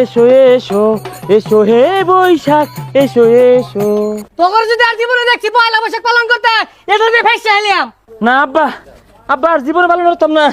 এসো এসো হে বৈশাখ এসো এসো। তোমার যদি আর জীবনে দেখছি পয়লা বৈশাখ পালন করতে এটা ফেসে এলাম। না আব্বা আব্বা আর জীবনে ভালো করতাম না।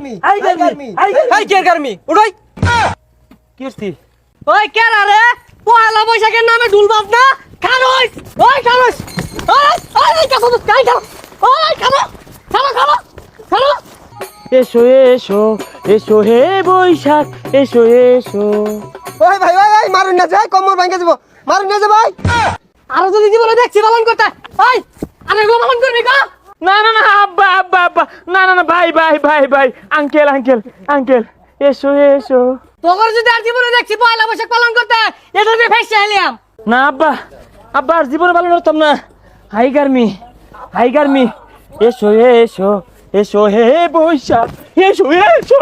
গার্মি হাই গার্মি হাই এই কে গার্মি উড়াই কীর্তি ওই কে রে পয়লা বৈশাখের নামে না খানোস ওই খানোস ওই ওই এই কাছে কাই খানো ওই খানো খানো খানো খানো এসো এসো এসো হে বৈশাখ। এসো এসো। ওই ভাই ওই ওই মারুন না যায় কম্বল ভাঙে দিব মারুন না ভাই। আর যদি জীবনে দেখছি পালন করতে ওই আরে গো পালন করবি কা না না না আব্বা আব্বা আব্বা। না না না ভাই ভাই ভাই ভাই। আঙ্কেল আঙ্কেল আঙ্কেল এসো এসো। তোর যদি আর জীবনে দেখছি পয়লা বৈশাখ পালন করতে এটা দিয়ে ফেসে এলিয়াম না আব্বা আব্বা আর জীবনে পালন করতাম না। হাই গার্মি হাই গার্মি। এসো এসো এসো হে বৈশাখ এসো এসো।